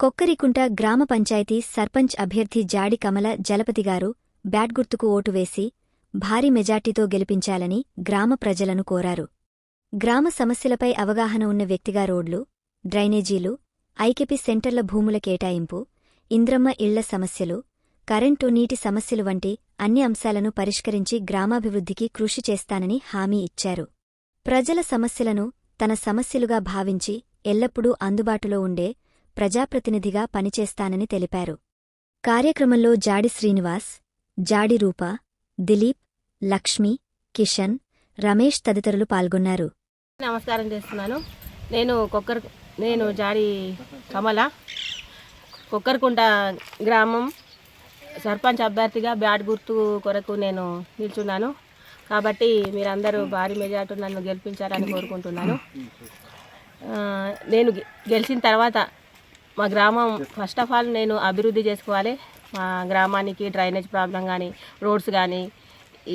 కొక్కరికుంట గ్రామ పంచాయతీ సర్పంచ్ అభ్యర్థి జాడి కమల జలపతిగారు బ్యాట్ గుర్తుకు ఓటు వేసి భారీ మెజార్టీతో గెలిపించాలని గ్రామ ప్రజలను కోరారు. గ్రామ సమస్యలపై అవగాహన ఉన్న వ్యక్తిగా రోడ్లు డ్రైనేజీలు ఐకెపి సెంటర్ల భూముల కేటాయింపు ఇంద్రమ్మ ఇళ్ళ సమస్యలు కరెంటు నీటి సమస్యలు వంటి అన్ని అంశాలను పరిష్కరించి గ్రామాభివృద్ధికి కృషి చేస్తానని హామీ ఇచ్చారు. ప్రజల సమస్యలను తన సమస్యలుగా భావించి ఎల్లప్పుడూ అందుబాటులో ఉండే ప్రజాప్రతినిధిగా పనిచేస్తానని తెలిపారు. కార్యక్రమంలో జాడి శ్రీనివాస్ జాడి రూప దిలీప్ లక్ష్మి కిషన్ రమేష్ తదితరులు పాల్గొన్నారు. నమస్కారం చేస్తున్నాను. నేను కొక్కర్ నేను జాడి కమల కొక్కర్కుంట గ్రామం సర్పంచ్ అభ్యర్థిగా బ్యాట్ గుర్తు కొరకు నేను నిల్చున్నాను. కాబట్టి మీరందరూ భారీ మెజార్టీ నన్ను గెలిపించారని కోరుకుంటున్నాను. నేను గె- గెలిచిన తర్వాత మా గ్రామం ఫస్ట్ ఆఫ్ ఆల్ నేను అభివృద్ధి చేసుకోవాలి. మా గ్రామానికి డ్రైనేజ్ ప్రాబ్లం కానీ రోడ్స్ కానీ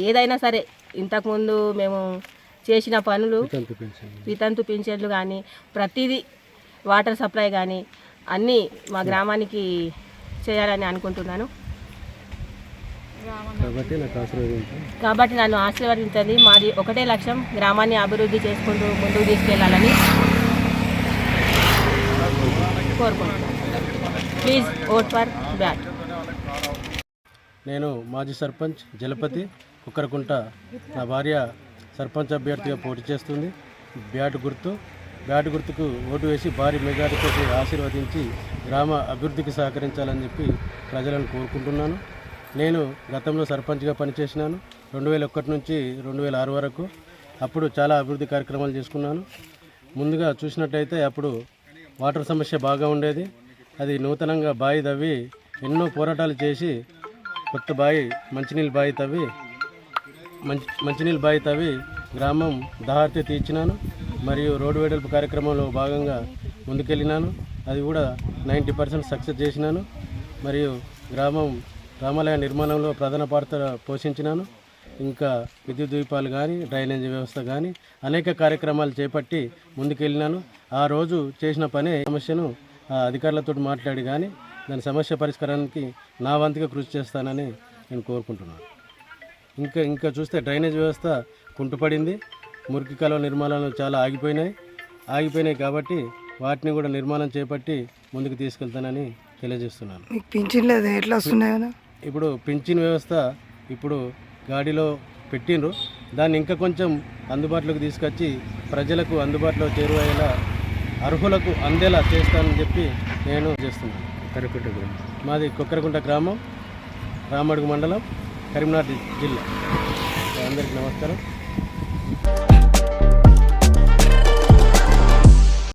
ఏదైనా సరే ఇంతకుముందు మేము చేసిన పనులు వితంతు పింఛన్లు. కానీ ప్రతిదీ వాటర్ సప్లై కానీ అన్నీ మా గ్రామానికి చేయాలని అనుకుంటున్నాను. కాబట్టి నన్ను ఆశీర్వదించండి. మాది ఒకటే లక్ష్యం గ్రామాన్ని అభివృద్ధి చేసుకుంటూ ముందుకు తీసుకెళ్ళాలని. కోరుకుంటున్నాను ప్లీజ్ ఓట్ ఫర్ బ్యాట్ నేను మాజీ సర్పంచ్ జలపతి కుక్కరకుంట నా భార్య సర్పంచ్ అభ్యర్థిగా పోటీ చేస్తుంది. బ్యాట్ గుర్తు. బ్యాట్ గుర్తుకు ఓటు వేసి భారీ మెజారిటీతో ఆశీర్వదించి గ్రామ అభివృద్ధికి సహకరించాలని చెప్పి ప్రజలను కోరుకుంటున్నాను. నేను గతంలో సర్పంచ్గా పనిచేసినాను. రెండు వేల ఒకటి నుంచి రెండు వేల ఆరు వరకు అప్పుడు చాలా అభివృద్ధి కార్యక్రమాలు చేసుకున్నాను. ముందుగా చూసినట్టయితే అప్పుడు వాటర్ సమస్య బాగా ఉండేది. అది నూతనంగా బావి తవ్వి ఎన్నో పోరాటాలు చేసి కొత్త బావి మంచినీళ్ళు బావి తవ్వి మంచి మంచినీళ్ళు బావి తవ్వి గ్రామం దహార్తి తీర్చినాను. మరియు రోడ్డు వెడల్పు కార్యక్రమంలో భాగంగా ముందుకెళ్ళినాను. అది కూడా నైంటీ పర్సెంట్ సక్సెస్ చేసినాను. మరియు గ్రామం రామాలయ నిర్మాణంలో ప్రధాన పాత్ర పోషించినాను. ఇంకా విద్యుత్ దీపాలు కానీ డ్రైనేజ్ వ్యవస్థ కానీ అనేక కార్యక్రమాలు చేపట్టి ముందుకెళ్ళినాను. ఆ రోజు చేసిన పనే సమస్యను ఆ అధికారులతో మాట్లాడి కానీ దాని సమస్య పరిష్కారానికి నా వంతుగా కృషి చేస్తానని నేను కోరుకుంటున్నాను. ఇంకా ఇంకా చూస్తే డ్రైనేజ్ వ్యవస్థ కుంటుపడింది. మురికి కాలువ నిర్మాణాలు చాలా ఆగిపోయినాయి. ఆగిపోయినాయి కాబట్టి వాటిని కూడా నిర్మాణం చేపట్టి ముందుకు తీసుకెళ్తానని తెలియజేస్తున్నాను. మీకు పింఛన్ లేదు ఎట్లా వస్తున్నాయి ఇప్పుడు పింఛన్ వ్యవస్థ ఇప్పుడు గాడిలో పెట్టిండ్రు. దాన్ని ఇంకా కొంచెం అందుబాటులోకి తీసుకొచ్చి ప్రజలకు అందుబాటులో చేరువయ్యేలా అర్హులకు అందేలా చేస్తానని చెప్పి నేను చేస్తున్నాను. కరికుంట మాది కొక్కరకుంట గ్రామం రామడుగు మండలం కరీంనగర్ జిల్లా. అందరికీ నమస్కారం.